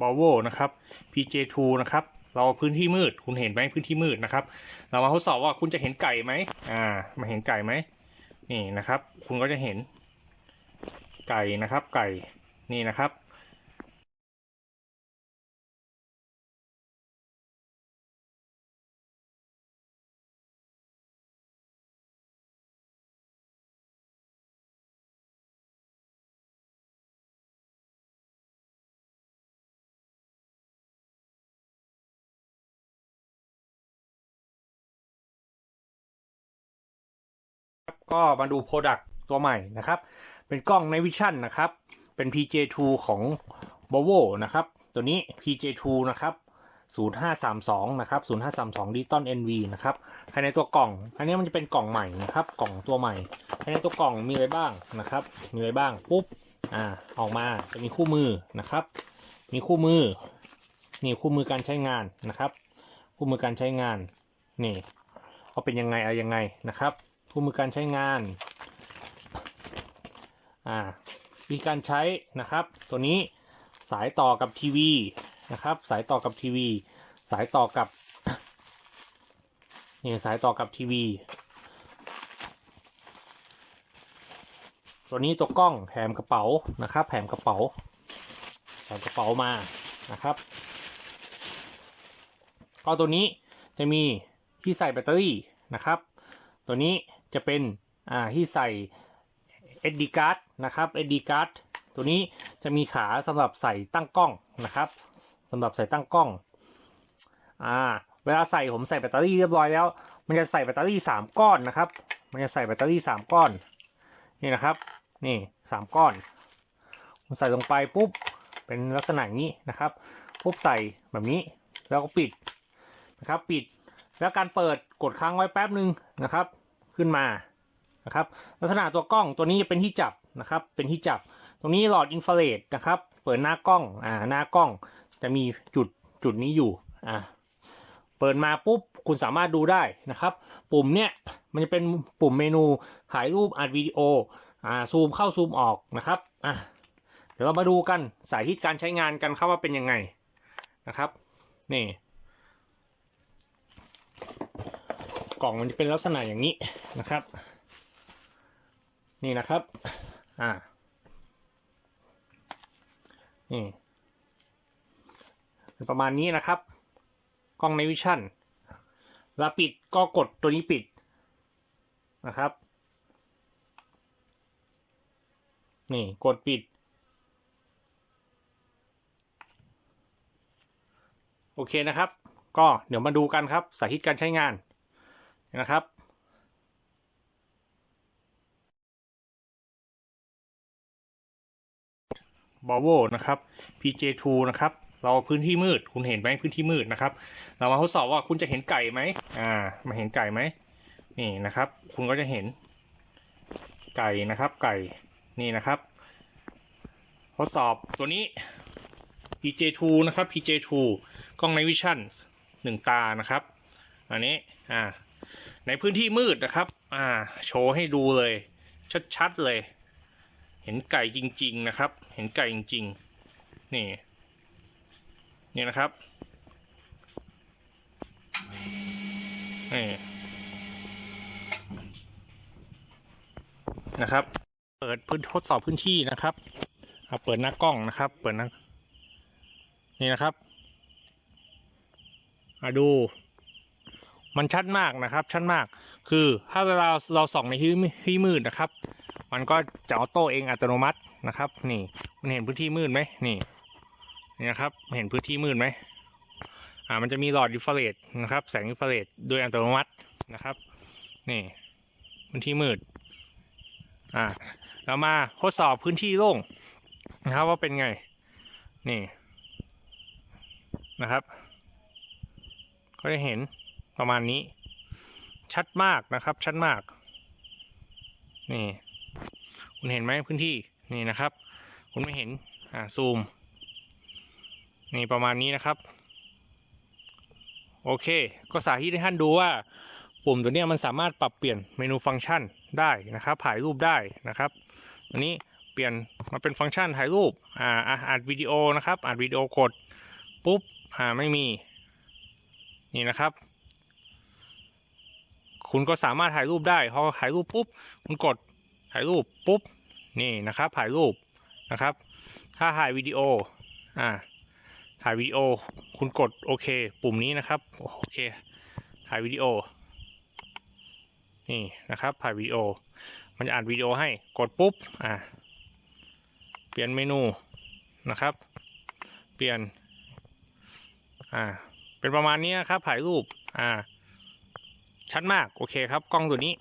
บอลโวนะครับ PJ2 นะครับ เราพื้นที่มืด คุณเห็นไหมพื้นที่มืดนะครับ เรามาทดสอบว่าคุณจะเห็นไก่ไหมอ่า มาเห็นไก่ไหมนี่นะครับ คุณก็จะเห็นไก่นะครับ ไก่นี่นะครับ ก็มาดู Product ตัวใหม่นะครับ เป็นกล้อง Night Vision นะครับ เป็น PJ2 ของ b o v o นะครับ ตัวนี้ PJ2 นะครับ 0532 นะครับ 0532 Digital NV นะครับ ภายในตัวกล่อง อันนี้มันจะเป็นกล่องใหม่นะครับ กล่องตัวใหม่ ภายในตัวกล่องมีอะไรบ้างนะครับ มีอะไรบ้าง ปุ๊บ อ่า ออกมา จะมีคู่มือนะครับ มีคู่มือ นี่คู่มือการใช้งานนะครับ คู่มือการใช้งาน นี่ว่าเป็นยังไงอะไรยังไงนะครับ คู่มือการใช้งานอ่าวิธีการใช้นะครับ ตัวนี้สายต่อกับทีวีนะครับ สายต่อกับทีวี สายต่อกับนี่สายต่อกับทีวี ตัวนี้ตัวกล้องแถมกระเป๋านะครับแถมกระเป๋าแถมกระเป๋ามานะครับก็ตัวนี้จะมีที่ใส่แบตเตอรี่นะครับ ตัวนี้ จะเป็นอ่าที่ใส่ SD card นะครับ SD card ตัวนี้จะมีขาสำหรับใส่ตั้งกล้องนะครับสำหรับใส่ตั้งกล้องอ่าเวลาใส่ผมใส่แบตเตอรี่เรียบร้อยแล้ว มันจะใส่แบตเตอรี่สามก้อนนะครับ มันจะใส่แบตเตอรี่สามก้อน นี่นะครับ นี่สามก้อนผมใส่ลงไปปุ๊บ เป็นลักษณะนี้นะครับ ปุ๊บใส่แบบนี้ แล้วก็ปิดนะครับ ปิด แล้วการเปิดกดค้างไว้แป๊บหนึ่งนะครับ ขึ้นมานะครับ ลักษณะตัวกล้องตัวนี้จะเป็นที่จับนะครับ เป็นที่จับ ตรงนี้หลอดอินฟราเรดนะครับ เปิดหน้ากล้องอ่าหน้ากล้องจะมีจุดจุดนี้อยู่อ่าเปิดมาปุ๊บคุณสามารถดูได้นะครับ ปุ่มเนี้ยมันจะเป็นปุ่มเมนูถ่ายรูปอัดวิดีโออ่าซูมเข้าซูมออกนะครับอะเดี๋ยวเรามาดูกันสาธิตการใช้งานกันครับว่าเป็นยังไงนะครับนี่ กล่องมันจะเป็นลักษณะอย่างนี้นะครับ นี่นะครับ อ่า นี่ประมาณนี้นะครับ กล้องในวิชั่นเวลาปิดก็กดตัวนี้ปิดนะครับ นี่กดปิด โอเคนะครับ ก็เดี๋ยวมาดูกันครับ สาธิตการใช้งาน นะครับบอ v o นะครับ PJ2 นะครับ เราพื้นที่มืด คุณเห็นไหมพื้นที่มืดนะครับ เรามาทดสอบว่าคุณจะเห็นไก่ไหมอ่า มาเห็นไก่ไหมนี่นะครับ คุณก็จะเห็น ไก่นะครับ ไก่ นี่นะครับ ทดสอบตัวนี้ PJ2 นะครับ PJ2 กล้องในวิชั่นหนึ่งตานะครับ อันนี้ อ่า ในพื้นที่มืดนะครับ อ่า โชว์ให้ดูเลย ชัดๆเลย เห็นไก่จริง ๆนะครับ เห็นไก่จริงๆ นี่ นี่นะครับนี่นะครับ เปิดพื้นทดสอบพื้นที่นะครับอะเปิดหน้ากล้องนะครับ เปิดหน้านี่นะครับ มาดู มันชัดมากนะครับ ชัดมาก คือถ้าเวลาเราส่องในที่ที่มืดนะครับ มันก็จะออโต้เองอัตโนมัตินะครับ นี่มันเห็นพื้นที่มืดไหมนี่นี่นะครับเห็นพื้นที่มืดไหมอ่ามันจะมีหลอดอินฟราเรดนะครับ แสงอินฟราเรดโดยอัตโนมัตินะครับ นี่พื้นที่มืดอ่าเรามาทดสอบพื้นที่โล่งนะครับว่าเป็นไง นี่นะครับ ก็จะเห็น ประมาณนี้ ชัดมากนะครับ ชัดมาก นี่ คุณเห็นไหมพื้นที่นี่นะครับ คุณไม่เห็นอ่าซูม นี่ประมาณนี้นะครับ โอเค ก็สาธิตให้ท่านดูว่าปุ่มตัวนี้มันสามารถปรับเปลี่ยนเมนูฟังก์ชันได้นะครับถ่ายรูปได้นะครับอันนี้เปลี่ยนมาเป็นฟังก์ชันถ่ายรูปอ่าอะอัดวิดีโอนะครับอัดวิดีโอกดปุ๊บอ่าไม่มีนี่นะครับ คุณก็สามารถถ่ายรูปได้พอถ่ายรูปปุ๊บคุณกดถ่ายรูปปุ๊บนี่นะครับถ่ายรูปนะครับ ถ้าถ่ายวิดีโออ่าถ่ายวิดีโอ คุณกดโอเค ปุ่มนี้นะครับโอเคถ่ายวิดีโอนี่นะครับถ่ายวิดีโอ มันจะอ่านวิดีโอให้กดปุ๊บอ่าเปลี่ยนเมนูนะครับ เปลี่ยนอ่าเป็นประมาณนี้นะครับถ่ายรูปอ่า ชัดมาก โอเคครับ กล้องตัวนี้